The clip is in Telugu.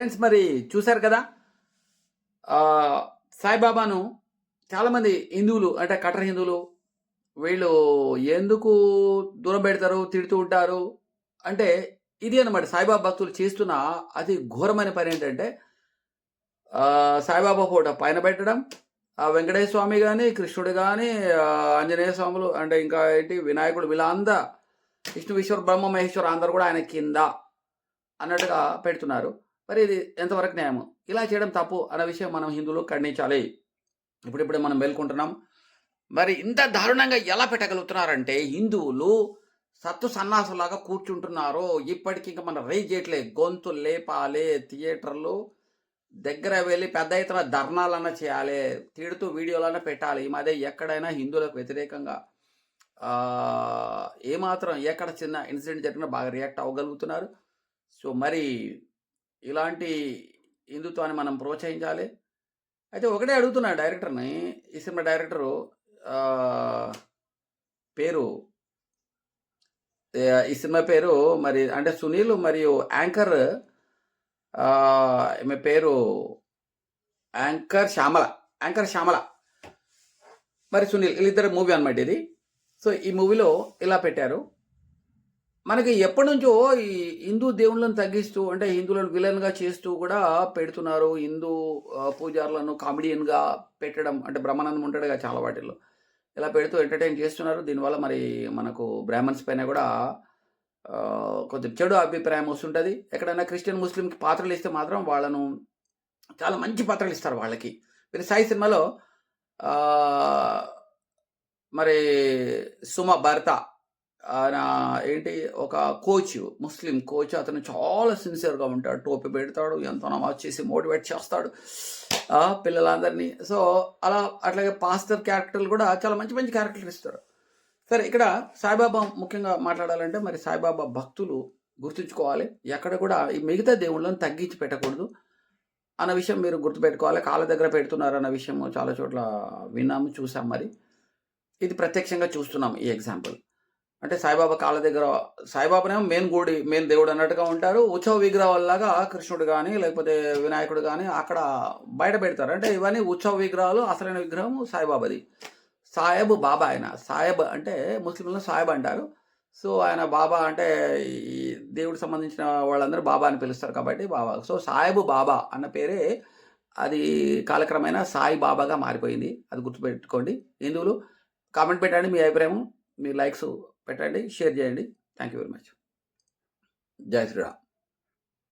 ఫ్రెండ్స్ మరి చూశారు కదా? సాయిబాబాను చాలామంది హిందువులు అంటే కట్టర్ హిందువులు వీళ్ళు ఎందుకు దూరం పెడతారు తిడుతూ ఉంటారు? అంటే ఇది అనమాట సాయిబాబా భక్తులు చేస్తున్న అతి ఘోరమైన పని ఏంటంటే సాయిబాబా ఫోటో పైన పెట్టడం ఆ వెంకటేశ్వర స్వామి కానీ కృష్ణుడు కానీ ఆంజనేయ స్వాములు అంటే ఇంకా ఏంటి వినాయకుడు వీళ్ళందా విష్ణు విశ్వర్ బ్రహ్మ మహేశ్వర అందరు కూడా ఆయన కింద అన్నట్టుగా పెడుతున్నారు. మరి ఇది ఎంతవరకు న్యాయము? ఇలా చేయడం తప్పు అన్న విషయం మనం హిందువులు ఖండించాలి. ఇప్పుడిప్పుడే మనం మేల్కొంటున్నాం. మరి ఇంత దారుణంగా ఎలా పెట్టగలుగుతున్నారంటే హిందువులు సత్తు సన్నాసులాగా కూర్చుంటున్నారు ఇప్పటికీ ఇంకా మనం రైజ్ చేయట్లే. గొంతు లేపాలి థియేటర్లు దగ్గర వెళ్ళి పెద్ద ఎత్తున ధర్నాలన్నా చేయాలి తిడుతూ వీడియోలన్నా పెట్టాలి. ఈ మధ్య ఎక్కడైనా హిందువులకు వ్యతిరేకంగా ఏమాత్రం ఎక్కడ చిన్న ఇన్సిడెంట్ జరిగినా బాగా రియాక్ట్ అవ్వగలుగుతున్నారు. సో మరి ఇలాంటి హిందుత్వాన్ని మనం ప్రోత్సహించాలి. అయితే ఒకటే అడుగుతున్నా డైరెక్టర్ని ఈ సినిమా డైరెక్టరు పేరు ఈ సినిమా పేరు మరి అంటే సునీల్ మరియు యాంకర్ ఈమె పేరు యాంకర్ శ్యామల యాంకర్ శ్యామల మరి సునీల్ వీళ్ళిద్దరు మూవీ అనమాట ఇది. సో ఈ మూవీలో ఇలా పెట్టారు. మనకి ఎప్పటి నుంచో ఈ హిందూ దేవుళ్ళను తగ్గిస్తూ అంటే హిందువులను విలన్గా చేస్తూ కూడా పెడుతున్నారు. హిందూ పూజారులను కామెడియన్గా పెట్టడం అంటే బ్రహ్మానందం ఉంటాడుగా చాలా వాటిల్లో. ఇలా పెడుతూ ఎంటర్టైన్ చేస్తున్నారు. దీనివల్ల మరి మనకు బ్రాహ్మణ్స్ పైన కూడా కొంచెం చెడు అభిప్రాయం వస్తుంటుంది. ఎక్కడైనా క్రిస్టియన్ ముస్లింకి పాత్రలు ఇస్తే మాత్రం వాళ్ళను చాలా మంచి పాత్రలు ఇస్తారు వాళ్ళకి. మీరు సాయి సినిమాలో మరి సుమ భర్త ఏంటి ఒక కోచ్ ముస్లిం కోచ్ అతను చాలా సిన్సియర్గా ఉంటాడు. టోపీ పెడతాడు ఎంతో నమాజ్ చేసి మోటివేట్ చేస్తాడు పిల్లలందరినీ. సో అలా అట్లాగే పాస్టర్ క్యారెక్టర్లు కూడా చాలా మంచి మంచి క్యారెక్టర్లు ఇస్తారు. సరే ఇక్కడ సాయిబాబా ముఖ్యంగా మాట్లాడాలంటే మరి సాయిబాబా భక్తులు గుర్తుంచుకోవాలి. ఎక్కడ కూడా ఈ మిగతా దేవుళ్ళని తగ్గించి పెట్టకూడదు అన్న విషయం మీరు గుర్తుపెట్టుకోవాలి. కాళ్ళ దగ్గర పెడుతున్నారు అన్న విషయం చాలా చోట్ల విన్నాము చూసాం మరి. ఇది ప్రత్యక్షంగా చూస్తున్నాం ఈ ఎగ్జాంపుల్ అంటే సాయిబాబా కాళ్ళ దగ్గర సాయిబాబానేమో మెయిన్ గుడి మెయిన్ దేవుడు అన్నట్టుగా ఉంటారు. ఉత్సవ విగ్రహాలలాగా కృష్ణుడు కానీ లేకపోతే వినాయకుడు కానీ అక్కడ బయట పెడతారు. అంటే ఇవన్నీ ఉత్సవ విగ్రహాలు అసలైన విగ్రహం సాయిబాబాది. సాయబ్ బాబా ఆయన. సాయబ్ అంటే ముస్లింలు సాయబ్ అంటారు. సో ఆయన బాబా అంటే ఈ దేవుడికి సంబంధించిన వాళ్ళందరూ బాబా అని పిలుస్తారు కాబట్టి బాబా. సో సాయబు బాబా అన్న పేరే అది కాలక్రమేణా సాయి బాబాగా మారిపోయింది. అది గుర్తుపెట్టుకోండి. హిందువులు కామెంట్ పెట్టండి మీ అభిప్రాయం. మీ లైక్స్ పెట్టండి షేర్ చేయండి. Thank you very much. జై శ్రీరామ్.